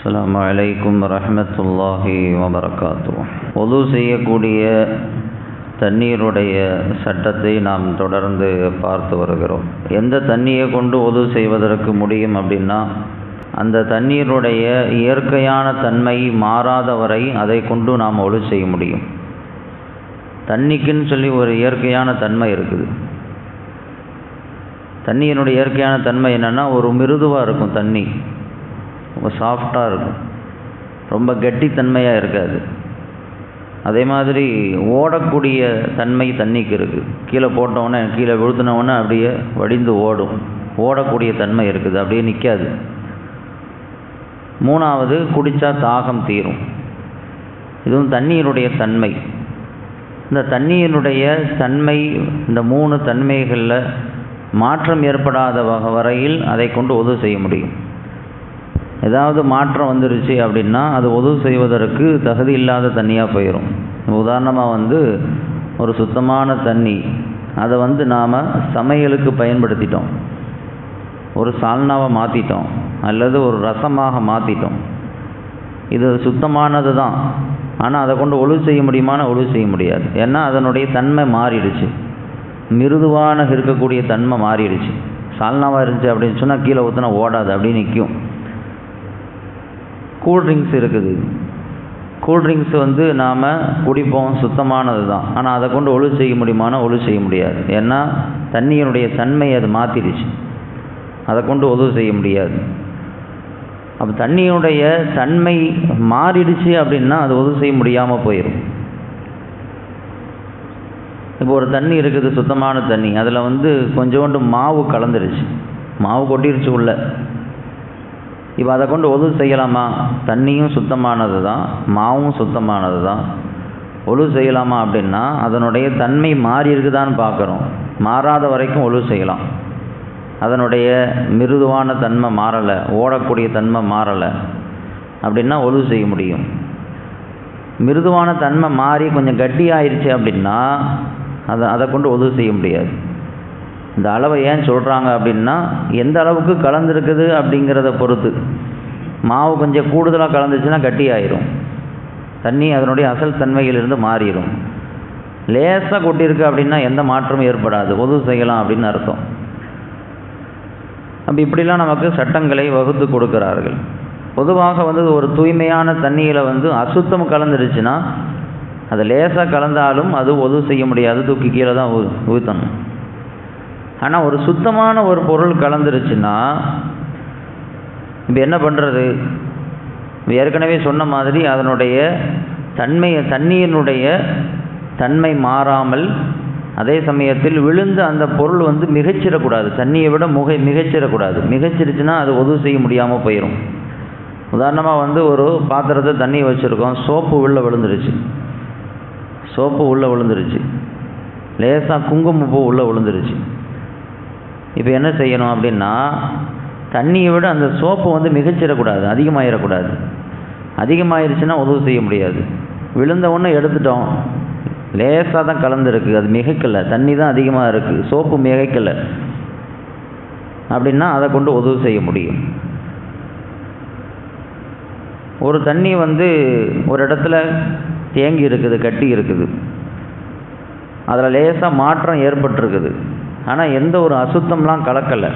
அஸ்லாம் வலைக்கும் வரஹ்மத்துல்லாஹி வபரகாத்து ஒது செய்யக்கூடிய தண்ணீருடைய சட்டத்தை நாம் தொடர்ந்து பார்த்து வருகிறோம். எந்த தண்ணியை கொண்டு ஒது செய்வதற்கு முடியும் அப்படின்னா அந்த தண்ணீருடைய இயற்கையான தன்மை மாறாத வரை அதை கொண்டு நாம் ஒழு செய்ய முடியும். தண்ணிக்குன்னு சொல்லி ஒரு இயற்கையான தன்மை இருக்குது. தண்ணியினுடைய இயற்கையான தன்மை என்னென்னா ஒரு மிருதுவாக இருக்கும் தண்ணி. ரொம்ப சாஃப்டாக இருக்கும். ரொம்ப கெட்டித்தன்மையாக இருக்காது. அதே மாதிரி ஓடக்கூடிய தன்மை தண்ணிக்கு இருக்குது கீழே போட்டவுடனே கீழே விழுத்தினவுடனே அப்படியே வடிந்து ஓடும். ஓடக்கூடிய தன்மை இருக்குது. அப்படியே நிற்காது மூணாவது குடித்தா தாகம் தீரும். இதுவும் தண்ணீருடைய தன்மை. இந்த தண்ணீருடைய தன்மை இந்த மூணு தன்மைகளில் மாற்றம் ஏற்படாத வகை வரையில் அதை கொண்டு உதவு செய்ய முடியும். ஏதாவது மாற்றம் வந்துருச்சு அப்படின்னா அது உதவு செய்வதற்கு தகுதி இல்லாத தண்ணியாக போயிடும் உதாரணமாக வந்து ஒரு சுத்தமான தண்ணி அதை வந்து நாம் சமையலுக்கு பயன்படுத்திட்டோம். ஒரு சால்னாவை மாற்றிட்டோம் அல்லது ஒரு ரசமாக மாற்றிட்டோம் இது சுத்தமானது தான். ஆனால் அதை கொண்டு ஒழு செய்ய முடியுமான ஒழு செய்ய முடியாது. ஏன்னா அதனுடைய தன்மை மாறிடுச்சு. மிருதுவான இருக்கக்கூடிய தன்மை மாறிடுச்சு. சால்னாவாக இருந்துச்சு அப்படின்னு சொன்னால் கீழே ஊற்றினா ஓடாது அப்படின்னு நிற்கும் கூல்ட்ரிங்க்ஸ் இருக்குது. கூல்ட்ரிங்க்ஸ் வந்து நாம் குடிப்போம் சுத்தமானது தான். ஆனால் அதை கொண்டு ஒழு செய்ய முடியுமானா ஒழு செய்ய முடியாது. ஏன்னா தண்ணியினுடைய தன்மையை அது மாற்றிடுச்சு அதை கொண்டு உதவு செய்ய முடியாது. அப்போ தண்ணியுடைய தன்மை மாறிடுச்சு அப்படின்னா அது உதவு செய்ய முடியாமல் போயிடும் இப்போ ஒரு தண்ணி இருக்குது சுத்தமான தண்ணி. அதில் வந்து கொஞ்சோண்டு மாவு கலந்துருச்சு. மாவு கொட்டிருச்சு உள்ளே. இப்போ அதை கொண்டு ஒது செய்யலாமா? தண்ணியும் சுத்தமானது தான் மாவும் சுத்தமானது தான் ஒழு செய்யலாமா அப்படின்னா அதனுடைய தன்மை மாறி இருக்குதான்னு பார்க்குறோம். மாறாத வரைக்கும் ஒழு செய்யலாம். அதனுடைய மிருதுவான தன்மை மாறலை ஓடக்கூடிய தன்மை மாறலை அப்படின்னா ஒழு செய்ய முடியும். மிருதுவான தன்மை மாறி கொஞ்சம் கட்டியாயிருச்சு அப்படின்னா அதை அதை கொண்டு ஒது செய்ய முடியாது. இந்த அளவை ஏன் சொல்கிறாங்க அப்படின்னா எந்த அளவுக்கு கலந்துருக்குது அப்படிங்கிறத பொறுத்து. மாவு கொஞ்சம் கூடுதலாக கலந்துச்சுன்னா கட்டி ஆயிரும் தண்ணி அதனுடைய அசல் தன்மையிலிருந்து மாறிடும் லேசாக கொட்டியிருக்கு அப்படின்னா எந்த மாற்றமும் ஏற்படாது. உதவு செய்யலாம் அப்படின்னு அர்த்தம். அப்போ இப்படிலாம் நமக்கு சட்டங்களை வகுத்து கொடுக்கிறார்கள். பொதுவாக வந்து ஒரு தூய்மையான தண்ணியில் வந்து அசுத்தம் கலந்துருச்சுன்னா அது லேசாக கலந்தாலும் அது உதவு செய்ய முடியாது. தூக்கி கீழே தான் ஊ ஊற்றணும் ஆனால் ஒரு சுத்தமான ஒரு பொருள் கலந்துருச்சுன்னா இப்போ என்ன பண்ணுறது ஏற்கனவே சொன்ன மாதிரி அதனுடைய தன்மை தண்ணீரினுடைய தன்மை மாறாமல் அதே சமயத்தில் விழுந்த அந்த பொருள் வந்து மிகச்சிடக்கூடாது தண்ணியை விட முகை மிகச்சிடக்கூடாது மிகச்சிருச்சுன்னா அது உதவு செய்ய முடியாமல் போயிடும் உதாரணமாக வந்து ஒரு பாத்திரத்தை தண்ணி வச்சுருக்கோம். சோப்பு உள்ளே விழுந்துருச்சு. சோப்பு உள்ளே விழுந்துருச்சு. லேசாக குங்குமப்பூ உள்ளே விழுந்துருச்சு. இப்போ என்ன செய்யணும் அப்படின்னா தண்ணியை விட அந்த சோப்பு வந்து மிகச்சிடக்கூடாது அதிகமாகிடக்கூடாது அதிகமாகிருச்சுன்னா உதவு செய்ய முடியாது. விழுந்த ஒன்று எடுத்துட்டோம். லேசாக தான் கலந்துருக்கு. அது மிகைக்கலை. தண்ணி தான் அதிகமாக இருக்குது சோப்பு மிகைக்கலை. அப்படின்னா அதை கொண்டு உதவு செய்ய முடியும். ஒரு தண்ணி வந்து ஒரு இடத்துல தேங்கி இருக்குது கட்டி இருக்குது. அதில் லேசாக மாற்றம் ஏற்பட்டிருக்குது. ஆனால் எந்த ஒரு அசுத்தம்லாம் கலக்கலை.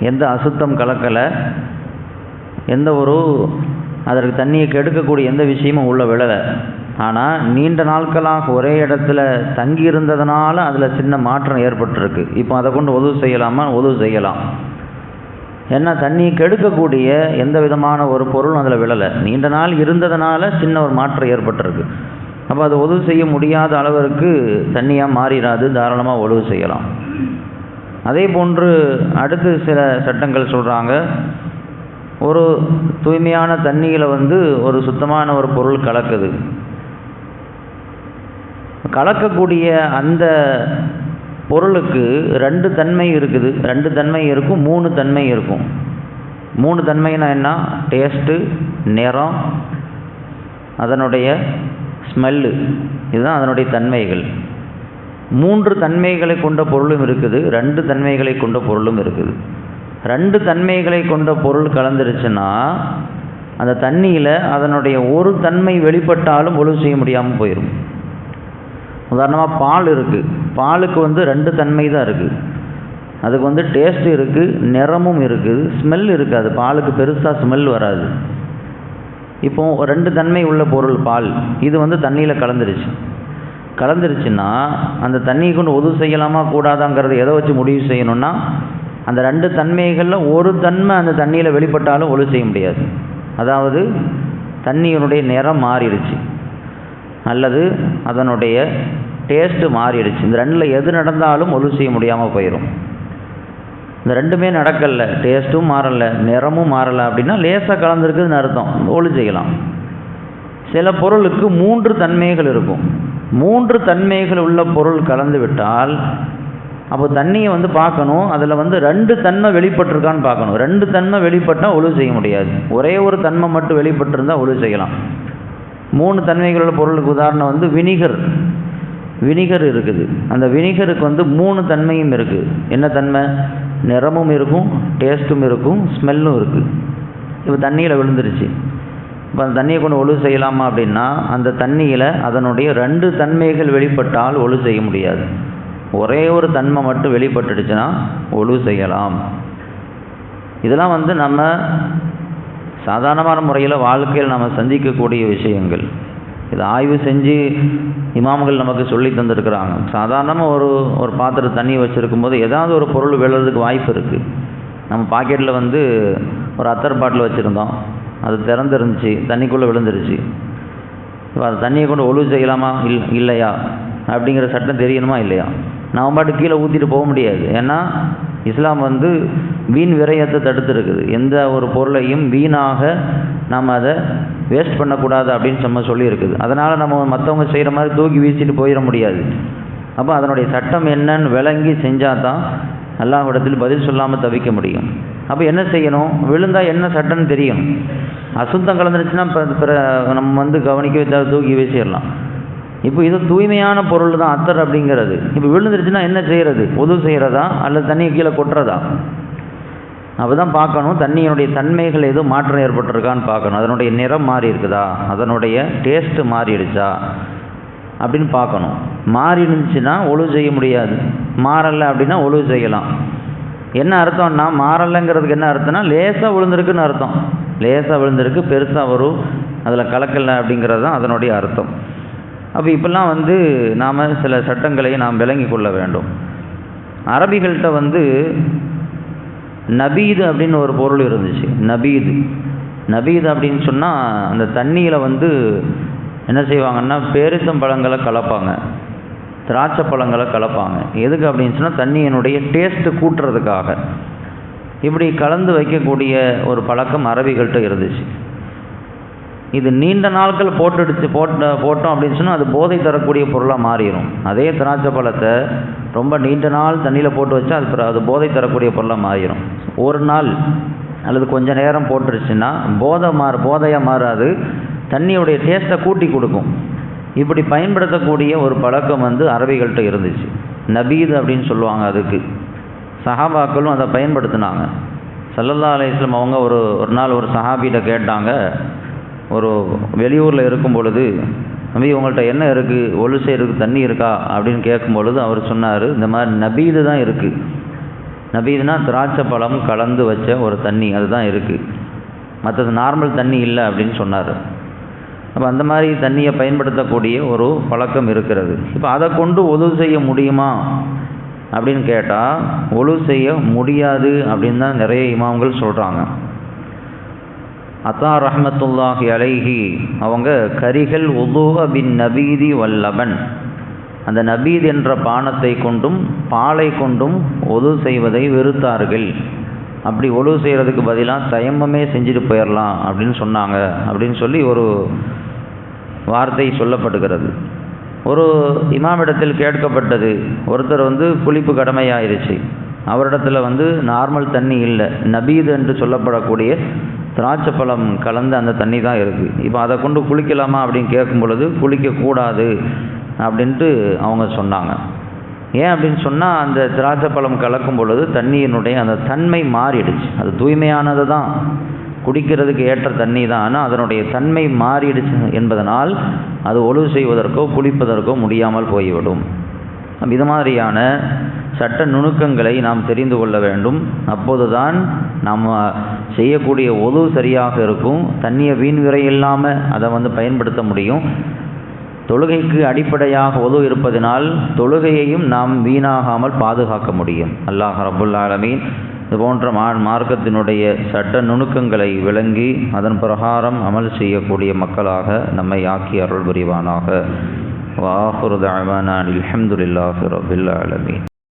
எந்த அசுத்தம் கலக்கலை. எந்த ஒரு அதற்கு தண்ணியை கெடுக்கக்கூடிய எந்த விஷயமும் உள்ள விழலை. ஆனால் நீண்ட நாட்களாக ஒரே இடத்துல தங்கி இருந்ததுனால அதில் சின்ன மாற்றம் ஏற்பட்டிருக்கு. இப்போ அதை கொண்டு உதவு செய்யலாமா? உதவு செய்யலாம். ஏன்னா தண்ணியை கெடுக்கக்கூடிய எந்த விதமான ஒரு பொருளும் அதில் விழலை. நீண்ட நாள் இருந்ததுனால சின்ன ஒரு மாற்றம் ஏற்பட்டிருக்கு. அப்போ அது உதவு செய்ய முடியாத அளவிற்கு தண்ணியாக மாறிடாது தாராளமாக உதவு செய்யலாம். அதே போன்று அடுத்து சில சட்டங்கள் சொல்கிறாங்க ஒரு தூய்மையான தண்ணியில் வந்து ஒரு சுத்தமான ஒரு பொருள் கலக்குது. கலக்கக்கூடிய அந்த பொருளுக்கு ரெண்டு தன்மை இருக்குது. ரெண்டு தன்மை இருக்கும் மூணு தன்மை இருக்கும். மூணு தன்மைனா என்ன? டேஸ்ட்டு நிறம் அதனுடைய ஸ்மெல்லு. இதுதான் அதனுடைய தன்மைகள். மூன்று தன்மைகளை கொண்ட பொருளும் இருக்குது ரெண்டு தன்மைகளை கொண்ட பொருளும் இருக்குது. ரெண்டு தன்மைகளை கொண்ட பொருள் கலந்துருச்சுன்னா அந்த தண்ணியில் அதனுடைய ஒரு தன்மை வெளிப்பட்டாலும் ஒழுவு செய்ய முடியாமல் போயிடும் உதாரணமாக பால் இருக்குது பாலுக்கு வந்து ரெண்டு தன்மை தான் இருக்குது அதுக்கு வந்து டேஸ்ட் இருக்குது நிறமும் இருக்குது ஸ்மெல் இருக்காது பாலுக்கு பெருசாக ஸ்மெல் வராது. இப்போ ரெண்டு தன்மை உள்ள பொருள் பால். இது வந்து தண்ணியில் கலந்துருச்சு. கலந்துருச்சுன்னா அந்த தண்ணியை கொண்டு உதவு செய்யலாமா கூடாதாங்கிறது எதை வச்சு முடிவு செய்யணும்னா அந்த ரெண்டு தன்மைகளில் ஒரு தன்மை அந்த தண்ணியில் வெளிப்பட்டாலும் ஒழு செய்ய முடியாது. அதாவது தண்ணியினுடைய நிறம் மாறிடுச்சு. அல்லது அதனுடைய டேஸ்ட்டு மாறிடுச்சு. இந்த ரெண்டில் எது நடந்தாலும் ஒழு செய்ய முடியாமல் போயிடும் இந்த ரெண்டுமே நடக்கலை டேஸ்ட்டும் மாறலை நிறமும் மாறலை அப்படின்னா லேசாக கலந்துருக்குதுன்னு அர்த்தம். ஒழு செய்யலாம். சில பொருளுக்கு மூன்று தன்மைகள் இருக்கும். மூன்று தன்மைகள் உள்ள பொருள் கலந்து விட்டால் அப்போ தண்ணியை வந்து பார்க்கணும். அதில் வந்து ரெண்டு தன்மை வெளிப்பட்டிருக்கான்னு பார்க்கணும். ரெண்டு தன்மை வெளிப்பட்டால் ஒழு செய்ய முடியாது. ஒரே ஒரு தன்மை மட்டும் வெளிப்பட்டிருந்தால் ஒழு செய்யலாம். மூணு தன்மைகள் உள்ள பொருளுக்கு உதாரணம் வந்து வினிகர். வினிகர் இருக்குது. அந்த வினிகருக்கு வந்து மூணு தன்மையும் இருக்குது. என்ன தன்மை? நிறமும் இருக்கும் டேஸ்ட்டும் இருக்கும் ஸ்மெல்லும் இருக்குது இப்போ தண்ணியில் விழுந்துருச்சு. இப்போ அந்த தண்ணியை கொண்டு ஒழு செய்யலாமா அப்படின்னா அந்த தண்ணியில் அதனுடைய ரெண்டு தன்மைகள் வெளிப்பட்டால் ஒழு செய்ய முடியாது. ஒரே ஒரு தன்மை மட்டும் வெளிப்பட்டுடுச்சுன்னா ஒழு செய்யலாம். இதெல்லாம் வந்து நம்ம சாதாரணமான முறையில் வாழ்க்கையில் நம்ம சந்திக்கக்கூடிய விஷயங்கள். இதை ஆய்வு செஞ்சு இமாம்கள் நமக்கு சொல்லி தந்திருக்கிறாங்க. சாதாரணமாக ஒரு ஒரு பாத்திரம் தண்ணி வச்சுருக்கும் போது ஏதாவது ஒரு பொருள் விழுறதுக்கு வாய்ப்பு இருக்குது நம்ம பாக்கெட்டில் வந்து ஒரு அத்தர் பாட்டில் வச்சுருந்தோம். அது திறந்துருந்துச்சு தண்ணிக்குள்ளே விழுந்துருச்சு. இப்போ அது தண்ணியை கொண்டு ஒழுவு செய்யலாமா? இல் இல்லையா? அப்படிங்கிற சட்டம் தெரியணுமா? இல்லையா? நம்ம பாட்டு கீழே ஊற்றிட்டு போக முடியாது. ஏன்னா இஸ்லாம் வந்து வீண் விரயத்தை தடுத்துருக்குது. எந்த ஒரு பொருளையும் வீணாக நாம் அதை வேஸ்ட் பண்ணக்கூடாது அப்படின்னு நம்ம சொல்லியிருக்குது. அதனால் நம்ம மற்றவங்க செய்கிற மாதிரி தூக்கி வீசிட்டு போயிட முடியாது. அப்போ அதனுடைய சட்டம் என்னன்னு விளங்கி செஞ்சால் தான் அல்லாஹ்விடத்தில் பதில் சொல்லாமல் தவிக்க முடியும். அப்போ என்ன செய்யணும்? விழுந்தால் என்ன சட்டம்னு தெரியும். அசுத்தம் கலந்துருச்சுன்னா பிற நம்ம வந்து கவனிக்க தேவை தூக்கி வீசிடலாம். இப்போ இது தூய்மையான பொருள் தான் அத்தர் அப்படிங்கிறது. இப்போ விழுந்துருச்சுன்னா என்ன செய்கிறது உதவு செய்கிறதா அல்லது தண்ணியை கீழே கொட்டுறதா? அப்போ தான் பார்க்கணும். தண்ணியினுடைய தன்மைகள் எதுவும் மாற்றம் ஏற்பட்டிருக்கான்னு பார்க்கணும். அதனுடைய நிறம் மாறி இருக்குதா? அதனுடைய டேஸ்ட்டு மாறிடுச்சா? அப்படின்னு பார்க்கணும். மாறி இருந்துச்சுன்னா ஒழுவு செய்ய முடியாது. மாறலை அப்படின்னா ஒழுவு செய்யலாம். என்ன அர்த்தம்னா மாறலைங்கிறதுக்கு என்ன அர்த்தம்னா லேசாக விழுந்திருக்குன்னு அர்த்தம். லேசாக விழுந்திருக்கு பெருசாக வரும். அதில் கலக்கலை அப்படிங்கிறது தான் அதனுடைய அர்த்தம். அப்போ இப்போல்லாம் வந்து நாம் சில சட்டங்களை நாம் விளங்கி கொள்ள வேண்டும். அரபிகள்கிட்ட வந்து நபீது அப்படின்னு ஒரு பொருள் இருந்துச்சு. நபீது. நபீது அப்படின்னு சொன்னால் அந்த தண்ணியில் வந்து என்ன செய்வாங்கன்னா பேரித்தம் பழங்களை கலப்பாங்க. திராட்சை பழங்களை கலப்பாங்க. எதுக்கு அப்படின்னு சொன்னால் தண்ணியினுடைய டேஸ்ட்டு கூட்டுறதுக்காக. இப்படி கலந்து வைக்கக்கூடிய ஒரு பழக்கம் அரபிகள்கிட்ட இருந்துச்சு. இது நீண்ட நாட்கள் போட்டுடுச்சு போட்ட போட்டோம் அப்படின்னு சொன்னால் அது போதை தரக்கூடிய பொருளாக மாறிடும் அதே திராட்சை பழத்தை ரொம்ப நீண்ட நாள் தண்ணியில் போட்டு வச்சா அது பிற- அது போதை தரக்கூடிய பொருளாக மாறிடும் ஒரு நாள் அல்லது கொஞ்ச நேரம் போட்டுருச்சுன்னா போதை மாறு போதையாக மாறாது தண்ணியுடைய டேஸ்ட்டை கூட்டி கொடுக்கும். இப்படி பயன்படுத்தக்கூடிய ஒரு பழக்கம் வந்து அரபிகள்கிட்ட இருந்துச்சு. நபீது அப்படின்னு சொல்லுவாங்க அதுக்கு. சஹாபாக்களும் அதை பயன்படுத்தினாங்க. சல்லல்லா அலையம் அவங்க ஒரு ஒரு நாள் ஒரு சஹாபிகிட்ட கேட்டாங்க ஒரு வெளியூரில் இருக்கும் பொழுது நபி உங்கள்கிட்ட என்ன இருக்குது ஒழு செய்கிறதுக்கு தண்ணி இருக்கா? அப்படின்னு கேட்கும் பொழுது அவர் சொன்னார் இந்த மாதிரி நபீது தான் இருக்குது நபீதுனா திராட்சை பழம் கலந்து வச்ச ஒரு தண்ணி அதுதான் இருக்குது மற்றது நார்மல் தண்ணி இல்லை அப்படின்னு சொன்னார். அப்போ அந்த மாதிரி தண்ணியை பயன்படுத்தக்கூடிய ஒரு பழக்கம் இருக்கிறது. இப்போ அதை கொண்டு உதவு செய்ய முடியுமா? அப்படின்னு கேட்டால் ஒழு செய்ய முடியாது அப்படின்னு தான் நிறைய இமாம்கள் சொல்கிறாங்க அத்தா ரஹமத்துல்லாஹி அலைஹி அவங்க கரிகள் உதுவ பின் நபீதி வல்லபன் அந்த நபீத் என்ற பானத்தை கொண்டும் பாலை கொண்டும் ஒது செய்வதை வெறுத்தார்கள். அப்படி ஒழு செய்கிறதுக்கு பதிலாக தயம்மமே செஞ்சுட்டு போயிடலாம் அப்படின்னு சொன்னாங்க அப்படின்னு சொல்லி ஒரு வார்த்தை சொல்லப்படுகிறது. ஒரு இமாமிடத்தில் கேட்கப்பட்டது. ஒருத்தர் வந்து குளிப்பு கடமையாயிருச்சு. அவரிடத்துல வந்து நார்மல் தண்ணி இல்லை. நபீது என்று சொல்லப்படக்கூடிய திராட்சை பழம் கலந்த அந்த தண்ணி தான் இருக்குது இப்போ அதை கொண்டு குளிக்கலாமா அப்படின்னு கேட்கும் பொழுது குளிக்கக்கூடாது அப்படின்ட்டு அவங்க சொன்னாங்க. ஏன் அப்படின்னு சொன்னால் அந்த திராட்சை பழம் கலக்கும் பொழுது தண்ணியினுடைய அந்த தன்மை மாறிடுச்சு. அது தூய்மையானது தான் குடிக்கிறதுக்கு ஏற்ற தண்ணி தான் ஆனால் அதனுடைய தன்மை மாறிடுச்சு என்பதனால் அது ஒழுவு செய்வதற்கோ குளிப்பதற்கோ முடியாமல் போய்விடும். இது மாதிரியான சட்ட நுணுக்கங்களை நாம் தெரிந்து கொள்ள வேண்டும். அப்போதுதான் நாம் செய்யக்கூடிய ஒது சரியாக இருக்கும். தண்ணியை வீண் விரை இல்லாமல் அதை வந்து பயன்படுத்த முடியும். தொழுகைக்கு அடிப்படையாக ஒது இருப்பதனால் தொழுகையையும் நாம் வீணாகாமல் பாதுகாக்க முடியும். அல்லாஹ் ரபுல்லாலமீன் இது போன்ற மா மார்க்கத்தினுடைய சட்ட நுணுக்கங்களை விளங்கி அதன் பிரகாரம் அமல் செய்யக்கூடிய மக்களாக நம்மை ஆக்கி அருள் புரிவானாக. வாஹுர் தாவானா அல்ஹம்துலில்லாஹி